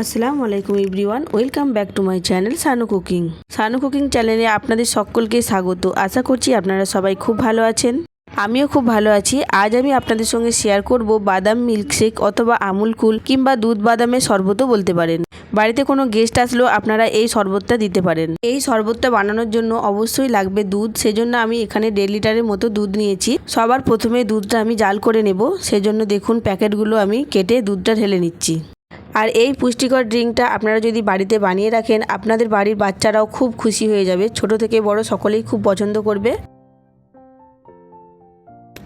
আসসালামু আলাইকুম everyone, welcome back to my channel Sanu cooking. Sanu cooking চ্যানেলে আপনাদের সকলকে স্বাগত। আশা করছি আপনারা সবাই খুব ভালো আছেন। আমিও খুব ভালো আছি। আজ আমি আপনাদের সঙ্গে শেয়ার করব বাদাম মিল্কশেক অথবা আমুল কুল কিংবা দুধ বাদামের শরবতও বলতে পারেন। বাড়িতে কোনো গেস্ট আসলেও আপনারা এই শরবতটা দিতে পারেন। এই শরবতটা বানানোর জন্য অবশ্যই লাগবে দুধ। সেজন্য আমি এখানে দেড় লিটারের মতো দুধ নিয়েছি। সবার প্রথমে দুধটা আমি জাল করে নেব। সেজন্য দেখুন প্যাকেটগুলো আমি কেটে দুধটা ঢেলে নিচ্ছি। আর এই পুষ্টিকর ড্রিঙ্কটা আপনারা যদি বাড়িতে বানিয়ে রাখেন, আপনাদের বাড়ির বাচ্চারাও খুব খুশি হয়ে যাবে। ছোট থেকে বড় সকলেই খুব পছন্দ করবে।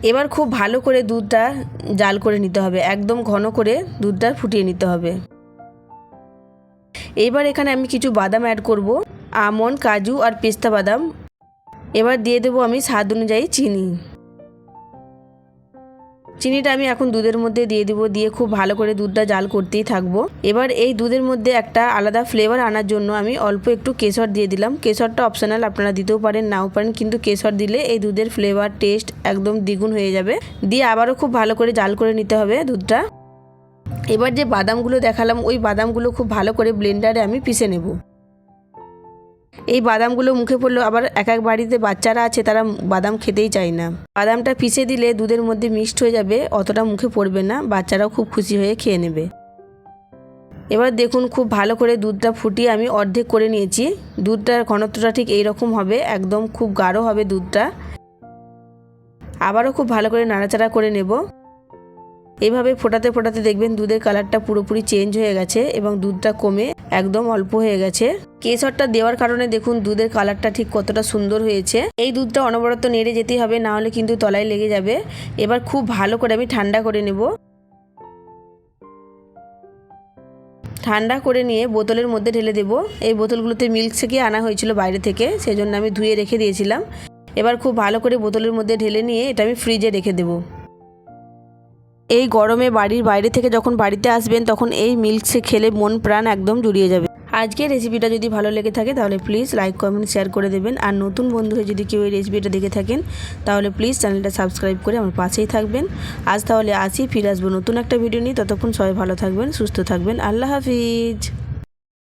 এবার খুব ভালো করে দুধটা জাল করে নিতে হবে। একদম ঘন করে দুধটা ফুটিয়ে নিতে হবে। এবার এখানে আমি কিছু বাদাম অ্যাড করব। আমন্ড কাজু আর পেস্তা বাদাম। এবার দিয়ে দেবো আমি স্বাদ অনুযায়ী চিনি। চিনিটা আমি এখন দুধের মধ্যে দিয়ে দিব, দিয়ে খুব ভালো করে দুধটা জাল করতেই থাকব। এবার এই দুধের মধ্যে একটা আলাদা ফ্লেভার আনার জন্য আমি অল্প একটু কেশর দিয়ে দিলাম। কেশরটা অপশনাল আপনারা দিতেও পারেন, নাও পারেন, কিন্তু কেশর দিলে এই দুধের ফ্লেভার টেস্ট একদম দ্বিগুণ হয়ে যাবে। দিয়ে আবারও খুব ভালো করে জাল করে নিতে হবে দুধটা। এবার যে বাদামগুলো দেখালাম, ওই বাদামগুলো খুব ভালো করে ব্লেন্ডারে আমি পিষে নেব। এই বাদামগুলো মুখে পড়লেও আবার এক এক বাড়িতে বাচ্চারা আছে, তারা বাদাম খেতেই চায় না। বাদামটা পিষে দিলে দুধের মধ্যে মিক্সড হয়ে যাবে, অতটা মুখে পড়বে না, বাচ্চারাও খুব খুশি হয়ে খেয়ে নেবে। এবার দেখুন, খুব ভালো করে দুধটা ফুটিয়ে আমি অর্ধেক করে নিয়েছি। দুধটার ঘনত্বটা ঠিক এই রকম হবে, একদম খুব গাঢ় হবে দুধটা। আবারও খুব ভালো করে নাড়াচাড়া করে নেব। এইভাবে ফোটাতে ফোটাতে দেখবেন দুধের কালারটা পুরোপুরি চেঞ্জ হয়ে গেছে এবং দুধটা কমে একদম অল্প হয়ে গেছে। কেশরটা দেওয়ার কারণে দেখুন দুধের কালারটা ঠিক কতটা সুন্দর হয়েছে। এই দুধটা অনবরত নেড়ে যেতেই হবে, না হলে কিন্তু তলায় লেগে যাবে। এবার খুব ভালো করে আমি ঠান্ডা করে নেব। ঠান্ডা করে নিয়ে বোতলের মধ্যে ঢেলে দেব। এই বোতলগুলোতে মিল্ক থেকে আনা হয়েছিল বাইরে থেকে, সেজন্য আমি ধুয়ে রেখে দিয়েছিলাম। এবার খুব ভালো করে বোতলের মধ্যে ঢেলে নিয়ে এটা আমি ফ্রিজে রেখে দেবো। এই গরমে বাড়ির বাইরে থেকে যখন বাড়িতে আসবেন, তখন এই মিল্ক শেক খেলে মন প্রাণ একদম জুড়িয়ে যাবে। আজকে রেসিপিটা যদি ভালো লেগে থাকে, তাহলে প্লিজ লাইক কমেন্ট শেয়ার করে দেবেন। আর নতুন বন্ধু হয়ে যদি কেউ এই রেসিপিটা দেখে থাকেন, তাহলে প্লিজ চ্যানেলটা সাবস্ক্রাইব করে আমার পাশেই থাকবেন। আজ তাহলে আসি, ফিরে আসব নতুন একটা ভিডিও নিয়ে। ততক্ষণ সবাই ভালো থাকবেন, সুস্থ থাকবেন। আল্লাহ হাফিজ।